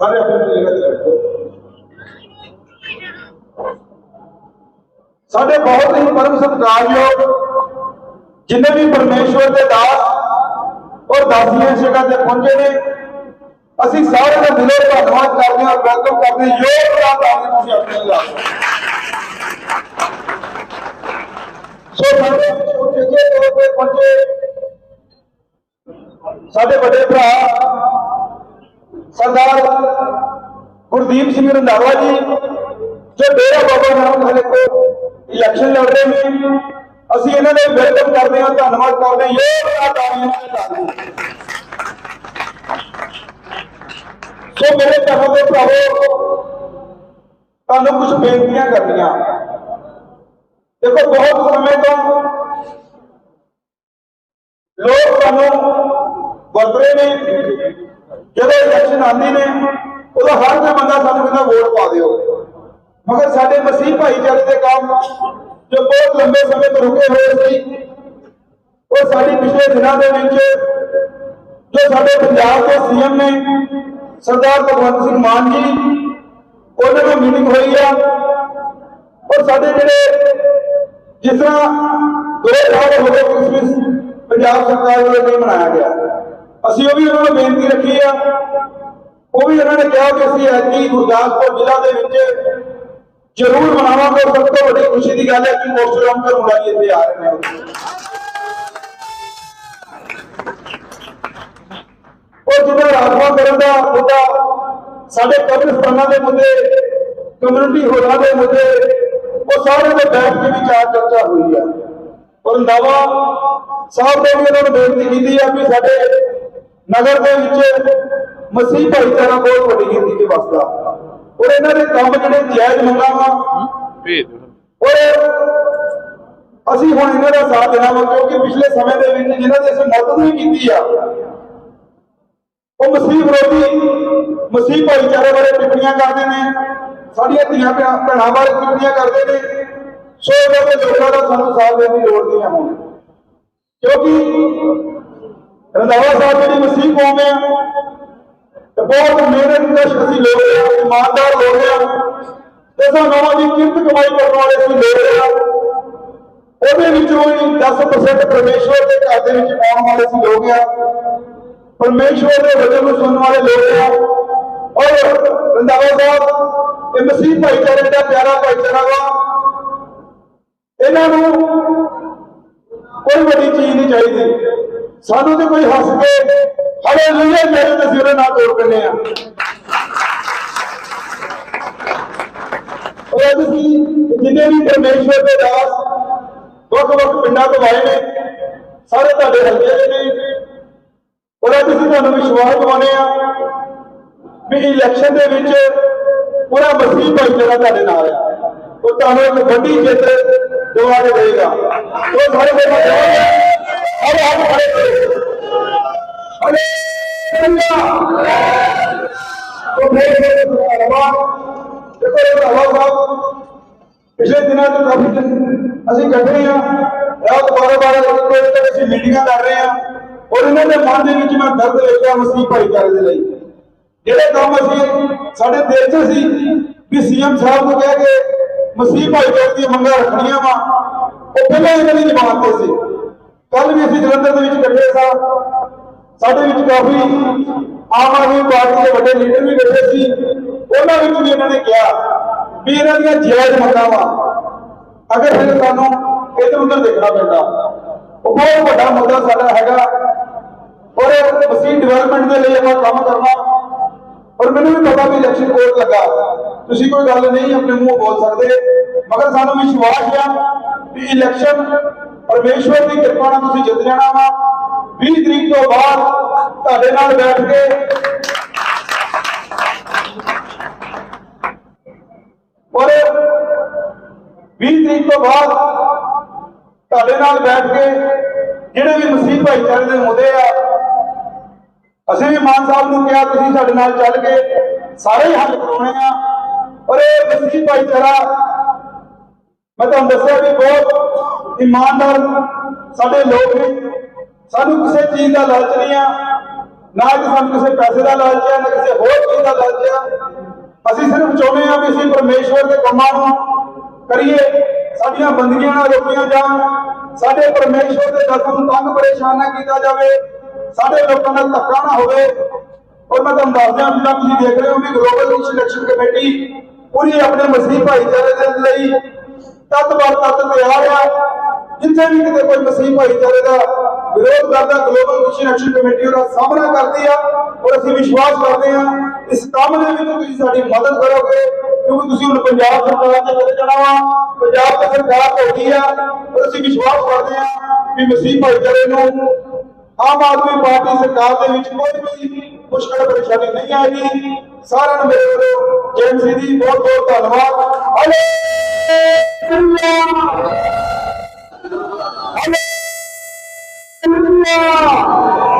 ਸਾਰੇ ਆਪਣੇ ਲਿਖਤ ਰੱਖੋ ਸਾਡੇ ਬਹੁਤ ਹੀ ਪਰਮ ਸਤਿਕਾਰਯੋਗ ਜਿੰਨੇ ਵੀ ਪਰਮੇਸ਼ਵਰ ਦੇ ਦਾਸ ਔਰ ਦਾਸੀਆਂ ਜਗ੍ਹਾ ਤੇ ਪਹੁੰਚੇ ਨੇ ਅਸੀਂ ਸਾਰੇ ਦਾ ਦਿਲੋਂ ਧੰਨਵਾਦ ਕਰਦੇ ਹਾਂ ਵੈਲਕਮ ਕਰਦੇ ਹਾਂ ਯੋਗ ਦਾ ਕਰਦੇ ਤੁਸੀਂ ਆਪਣੇ ਲਾ ਸੋ ਸਾਡੇ ਵਿੱਚ ਉਚੇਚੇ ਤੌਰ ਤੇ ਪਹੁੰਚੇ ਸਾਡੇ ਵੱਡੇ ਭਰਾ ਸਰਦਾਰ ਗੁਰਦੀਪ ਸਿੰਘ ਰੰਧਾਵਾ ਜੀ ਜੋ ਡੇਰਾ ਬਾਬਾ ਨਾਨਕ ਹਲੇ ਕੋ ਇਲੈਕਸ਼ਨ ਲੜ ਰਹੇ ਨੇ ਅਸੀਂ ਇਹਨਾਂ ਦਾ ਵੈਲਕਮ ਕਰਦੇ ਹਾਂ ਧੰਨਵਾਦ ਕਰਦੇ ਹਾਂ ਇਹ ਤਾਲੀਆਂ ਨਾਲ ਕਰਦੇ ਸੋ ਮੇਰੇ ਭਰਾਵੋ ਦੇ ਭਰਾਵੋ, ਤੁਹਾਨੂੰ ਕੁਝ ਬੇਨਤੀਆਂ ਕਰਨੀਆਂ। ਦੇਖੋ, ਬਹੁਤ ਸਮੇਂ ਤੋਂ ਲੋਕ ਸਾਨੂੰ ਵਰਤ ਰਹੇ ਨੇ। ਜਦੋਂ ਇਲੈਕਸ਼ਨ ਆਉਂਦੀ ਨੇ ਉਦੋਂ ਹਰ ਕੋਈ ਬੰਦਾ ਸਾਨੂੰ ਕਹਿੰਦਾ, ਵੋਟ ਪਾ ਦਿਓ। ਮਗਰ ਸਾਡੇ ਮਸੀਹ ਭਾਈਚਾਰੇ ਦੇ ਕੰਮ ਜੋ ਬਹੁਤ ਲੰਬੇ ਸਮੇਂ ਤੋਂ ਰੁਕੇ ਹੋਏ ਸੀ, ਉਹ ਸਾਡੀ ਪਿਛਲੇ ਦਿਨਾਂ ਦੇ ਵਿੱਚ ਜੋ ਸਾਡੇ ਪੰਜਾਬ ਦੇ ਸੀਐਮ ਨੇ ਸਰਦਾਰ ਭਗਵੰਤ ਸਿੰਘ ਮਾਨ ਜੀ ਉਹਨਾਂ ਨਾਲ ਮੀਟਿੰਗ ਹੋਈ ਆ। ਔਰ ਸਾਡੇ ਜਿਹੜੇ ਜਿਸ ਤਰ੍ਹਾਂ ਦੋ ਸਾਲ ਹੋ ਗਏ ਕ੍ਰਿਸਮਸ ਪੰਜਾਬ ਸਰਕਾਰ ਵੱਲੋਂ ਨਹੀਂ ਮਨਾਇਆ ਗਿਆ। ਅਸੀਂ ਉਹ ਵੀ ਉਹਨਾਂ ਨੂੰ ਬੇਨਤੀ ਰੱਖੀ ਆ। ਉਹ ਵੀ ਉਹਨਾਂ ਨੇ ਕਿਹਾ ਕਿ ਅਸੀਂ ਐਤਕੀ ਗੁਰਦਾਸਪੁਰ ਜ਼ਿਲ੍ਹਾ ਦੇ ਵਿੱਚ ਜ਼ਰੂਰ ਮਨਾਵਾਂਗੇ। ਸਭ ਤੋਂ ਵੱਡੀ ਖੁਸ਼ੀ ਦੀ ਗੱਲ ਹੈ ਕਿ ਮੋਸਟਰਾਮ ਕਰੂੰਗਾ ਜੀ ਇੱਥੇ ਆ ਰਹੇ ਨੇ। ਉਹ ਜਿਹੜਾ ਰਾਜਵਾ ਕਰਨ ਦਾ ਮੁੱਦਾ ਸਾਡੇ ਕਬਰਸਤਾਨਾਂ ਦੇ ਮੁੱਦੇ ਕਮਿਊਨਿਟੀ ਹੋਰਾਂ ਦੇ ਮੁੱਦੇ ਉਹ ਸਾਰੇ ਦੇ ਬੈਠ ਕੇ ਵਿਚਾਰ ਚਰਚਾ ਹੋਈ ਹੈ ਔਰ ਰੰਧਾਵਾ ਸਾਹਿਬ ਨੇ ਵੀ ਉਹਨਾਂ ਨੂੰ ਬੇਨਤੀ ਕੀਤੀ ਹੈ ਕਿ ਸਾਡੇ ਨਗਰ ਦੇ ਵਿੱਚ ਮਸੀਹ ਭਾਈਚਾਰਾ ਬਹੁਤ ਵੱਡੀ ਗਿਣਤੀ 'ਚ ਵਸਦਾ। ਔਰ ਇਹਨਾਂ ਦੇ ਕੰਮ ਜਿਹੜੇ ਜਾਇਜ਼ ਮੰਗਾਂ ਵਾ ਭੇਜ ਔਰ ਅਸੀਂ ਹੁਣ ਇਹਨਾਂ ਦਾ ਸਾਥ ਦੇਣਾ ਵਾ ਕਿਉਂਕਿ ਪਿਛਲੇ ਸਮੇਂ ਦੇ ਵਿੱਚ ਜਿਨ੍ਹਾਂ ਦੀ ਅਸੀਂ ਮਦਦ ਵੀ ਕੀਤੀ ਆ ਉਹ ਮਸੀਹ ਵਿਰੋਧੀ, ਮਸੀਹ ਭਾਈਚਾਰੇ ਬਾਰੇ ਟਿੱਪਣੀਆਂ ਕਰਦੇ ਨੇ, ਸਾਡੀਆਂ ਧੀਆਂ ਭੈਣਾਂ ਬਾਰੇ ਟਿੱਪਣੀਆਂ ਕਰਦੇ ਨੇ। ਸੋ ਇਹਨਾਂ ਦੇ ਲੋਕਾਂ ਦਾ ਸਾਨੂੰ ਸਾਥ ਦੇਣ ਦੀ ਲੋੜ ਨਹੀਂ ਹੈ ਕਿਉਂਕਿ ਰੰਧਾਵਾ ਸਾਹਿਬ ਜਿਹੜੀ ਮਸੀਹ ਕੌਮ ਹੈ ਬਹੁਤ ਮਿਹਨਤ ਅਸੀਂ ਲੋਕ ਆ, ਇਮਾਨਦਾਰ ਲੋਕ ਆ। ਤੇ ਸਾਨੂੰ ਦੀ ਕਿਰਤ ਕਮਾਈ ਕਰਨ ਵਾਲੇ ਅਸੀਂ ਲੋਕ ਆ। ਉਹਦੇ ਵਿੱਚੋਂ ਹੀ 10% ਪਰਮੇਸ਼ਵਰ ਦੇ ਘਰ ਦੇ ਵਿੱਚ ਆਉਣ ਵਾਲੇ ਸੀ ਲੋਕ ਆ। ਪਰਮੇਸ਼ਵਰ ਦੇ ਵਚਨ ਨੂੰ ਸੁਣਨ ਵਾਲੇ ਲੋਕ ਆ ਔਰ ਰੰਧਾਵਾ ਸਾਹਿਬ ਇਹ ਮਸੀਹ ਭਾਈਚਾਰੇ ਦਾ ਪਿਆਰਾ ਭਾਈਚਾਰਾ ਵਾ ਇਹਨਾਂ ਨੂੰ ਕੋਈ ਵੱਡੀ ਚੀਜ਼ ਨਹੀਂ ਚਾਹੀਦੀ ਸਾਨੂੰ ਤੇ ਕੋਈ ਹੱਸ ਕੇ ਹਲੇ ਲੂਏ ਮੇਰੇ ਤੇ ਸਿਰੇ ਨਾਲ ਤੋੜ ਪੈਨੇ ਆ ਉਹ ਤੁਸੀਂ ਜਿੰਨੇ ਵੀ ਪਰਮੇਸ਼ਵਰ ਦੇ ਦਾਸ ਵੱਖ ਵੱਖ ਪਿੰਡਾਂ ਤੋਂ ਆਏ ਨੇ ਸਾਰੇ ਤੁਹਾਡੇ ਹਲਕੇ ਦੇ ਨੇ ਔਰ ਉਹਦਾ ਅਸੀਂ ਤੁਹਾਨੂੰ ਵਿਸ਼ਵਾਸ ਦਿਵਾਉਂਦੇ ਆ ਵੀ ਇਲੈਕਸ਼ਨ ਦੇ ਵਿੱਚ ਪੂਰਾ ਮਸੀਹ ਭਾਈਚਾਰਾ ਤੁਹਾਡੇ ਨਾਲ ਆ। ਉਹ ਤੁਹਾਨੂੰ ਇੱਕ ਵੱਡੀ ਜਿੱਤ ਦਿਵਾ ਕੇ ਦੇਗਾ ਉਹ ਸਾਰੇ ਬੇਟਾ ਅਰੇ ਆਪ ਖੜੇ ਉਹ ਮੇਰੇ ਮੇਰੇ ਧੰਨਵਾਦ ਦੇਖੋ ਇਹ ਹਵਾ ਸਾਹਿਬ, ਪਿਛਲੇ ਦਿਨਾਂ ਤੋਂ ਕਾਫੀ ਦਿਨ ਅਸੀਂ ਇਕੱਠੇ ਆ। ਰਾਤ 12 12 ਵਜੇ ਤੱਕ ਅਸੀਂ ਮੀਟਿੰਗਾਂ ਕਰ ਰਹੇ ਆ। ਔਰ ਇਹਨਾਂ ਦੇ ਮਨ ਦੇ ਵਿੱਚ ਮੈਂ ਦਰਦ ਵੇਖਿਆ ਮਸੀਹ ਭਾਈਚਾਰੇ ਦੇ ਲਈ। ਜਿਹੜੇ ਕੰਮ ਅਸੀਂ ਸਾਡੇ ਦਿਲ 'ਚ ਸੀ, ਵੀ ਸੀਐਮ ਸਾਹਿਬ ਨੂੰ ਕਹਿ ਕੇ ਮਸੀਹ ਭਾਈਚਾਰੇ ਦੀਆਂ ਮੰਗਾਂ ਰੱਖਣੀਆਂ ਵਾ, ਉਹ ਪਹਿਲਾਂ ਇਹਨਾਂ ਦੀ ਜ਼ਬਾਨ ਤੇ ਸੀ। ਕੱਲ ਵੀ ਅਸੀਂ ਜਲੰਧਰ ਦੇ ਵਿੱਚ ਇਕੱਠੇ ਸਾਂ। ਸਾਡੇ ਵਿੱਚ ਕਾਫੀ ਆਮ ਆਦਮੀ ਪਾਰਟੀ ਦੇ ਵੱਡੇ ਲੀਡਰ ਵੀ ਬੈਠੇ ਸੀ। ਉਹਨਾਂ ਵਿੱਚ ਵੀ ਇਹਨਾਂ ਨੇ ਕਿਹਾ ਵੀ ਇਹਨਾਂ ਦੀਆਂ ਜਾਇਜ਼ ਮੰਗਾਂ ਵਾ। ਅਗਰ ਫਿਰ ਸਾਨੂੰ ਇੱਧਰ ਉੱਧਰ ਦੇਖਣਾ ਪੈਂਦਾ, ਉਹ ਬਹੁਤ ਵੱਡਾ ਮੁੱਦਾ ਸਾਡਾ ਹੈਗਾ ਔਰ ਮਸੀਹ ਡਿਵੈਲਪਮੈਂਟ ਦੇ ਲਈ ਆਪਾਂ ਕੰਮ ਕਰਨਾ। ਔਰ ਮੈਨੂੰ ਵੀ ਪਤਾ ਵੀ ਇਲੈਕਸ਼ਨ ਕੋਡ ਲੱਗਾ। ਤੁਸੀਂ ਕੋਈ ਗੱਲ ਨਹੀਂ, ਆਪਣੇ ਮੂੰਹ ਬੋਲ ਸਕਦੇ। ਮਗਰ ਸਾਨੂੰ ਵਿਸ਼ਵਾਸ ਆ ਵੀ ਇਲੈਕਸ਼ਨ ਪਰਮੇਸ਼ਵਰ ਦੀ ਕਿਰਪਾ ਨਾਲ ਤੁਸੀਂ ਜਿੱਤ ਜਾਣਾ ਵਾ। 20 ਤਰੀਕ ਤੋਂ ਬਾਅਦ ਤੁਹਾਡੇ ਨਾਲ ਬੈਠ ਕੇ ਔਰ 20 ਤਰੀਕ ਤੋਂ ਬਾਅਦ ਤੁਹਾਡੇ ਨਾਲ ਬੈਠ ਕੇ ਜਿਹੜੇ ਵੀ ਮਸੀਹ ਭਾਈਚਾਰੇ ਦੇ ਮੁੱਦੇ ਆ ਅਸੀਂ ਵੀ ਮਾਨ ਸਾਹਿਬ ਨੂੰ ਕਿਹਾ, ਤੁਸੀਂ ਸਾਡੇ ਨਾਲ ਚੱਲ ਕੇ ਸਾਰੇ ਹੀ ਹੱਲ ਕਰਾਉਣੇ ਆ। ਔਰ ਇਹ ਮਸੀਹ ਭਾਈਚਾਰਾ, ਮੈਂ ਤੁਹਾਨੂੰ ਦੱਸਿਆ ਵੀ ਬਹੁਤ ਇਮਾਨਦਾਰ ਸਾਡੇ ਲੋਕ ਨੇ। ਸਾਨੂੰ ਕਿਸੇ ਚੀਜ਼ ਦਾ ਲਾਲਚ ਨਹੀਂ ਆ, ਨਾ ਕਿ ਸਾਨੂੰ ਕਿਸੇ ਪੈਸੇ ਦਾ ਲਾਲਚ ਆ, ਨਾ ਕਿਸੇ ਹੋਰ ਚੀਜ਼ ਦਾ ਲਾਲਚ ਆ। ਅਸੀਂ ਸਿਰਫ ਚਾਹੁੰਦੇ ਆ ਵੀ ਅਸੀਂ ਪਰਮੇਸ਼ਵਰ ਦੇ ਕੰਮਾਂ ਨੂੰ ਕਰੀਏ, ਸਾਡੀਆਂ ਬੰਦਗੀਆਂ ਨਾ ਰੋਕੀਆਂ ਜਾਣ, ਸਾਡੇ ਪਰਮੇਸ਼ਵਰ ਦੇ ਦਰਸ਼ਨ ਨੂੰ ਤੰਗ ਪਰੇਸ਼ਾਨ ਨਾ ਕੀਤਾ ਜਾਵੇ। ਸਾਡੇ ਲੋਕਾਂ ਦਾ ਧੱਕਾ ਨਾ ਹੋਵੇ। ਔਰ ਮੈਂ ਤੁਹਾਨੂੰ ਦੱਸ ਦਿਆਂ ਤੁਸੀਂ ਦੇਖ ਰਹੇ ਹੋ ਵੀ ਗਲੋਬਲ ਸਿਲੈਕਸ਼ਨ ਕਮੇਟੀ ਪੂਰੀ ਆਪਣੇ ਮਸੀਹ ਭਾਈਚਾਰੇ ਦੇ ਲਈ ਤੱਤ ਬਰ ਤੱਤ ਤਿਆਰ ਆ ਜਿੱਥੇ ਵੀ ਕਿਤੇ ਕੋਈ ਮਸੀਹ ਭਾਈਚਾਰੇ ਦਾ ਵਿਰੋਧ ਕਰਦਾ ਗਲੋਬਲ ਮਿਸ਼ਨ ਐਕਸ਼ਨ ਕਮੇਟੀ ਉਹਦਾ ਸਾਹਮਣਾ ਕਰਦੀ ਆ। ਔਰ ਅਸੀਂ ਵਿਸ਼ਵਾਸ ਕਰਦੇ ਆ ਇਸ ਕੰਮ ਦੇ ਵਿੱਚ ਤੁਸੀਂ ਸਾਡੀ ਮਦਦ ਕਰੋਗੇ। ਕਿਉਂਕਿ ਤੁਸੀਂ ਹੁਣ ਪੰਜਾਬ ਸਰਕਾਰ ਦੇ ਚਲੇ ਜਾਣਾ ਵਾ। ਪੰਜਾਬ ਦੀ ਸਰਕਾਰ ਹੋ ਗਈ ਆ। ਔਰ ਅਸੀਂ ਵਿਸ਼ਵਾਸ ਕਰਦੇ ਆ ਕਿ ਮਸੀਹ ਭਾਈਚਾਰੇ ਨੂੰ ਆਮ ਆਦਮੀ ਪਾਰਟੀ ਸਰਕਾਰ ਦੇ ਵਿੱਚ ਕੋਈ ਵੀ ਮੁਸ਼ਕਲ ਪਰੇਸ਼ਾਨੀ ਨਹੀਂ ਆਈ ਸਾਰਿਆਂ ਨੂੰ ਮੇਰੇ ਵੱਲੋਂ ਜੈਨ ਸਿੰਘ ਜੀ ਬਹੁਤ ਬਹੁਤ ਧੰਨਵਾਦ। ਹਲੇ ਅੱਲਾਹ ਅੱਲਾਹ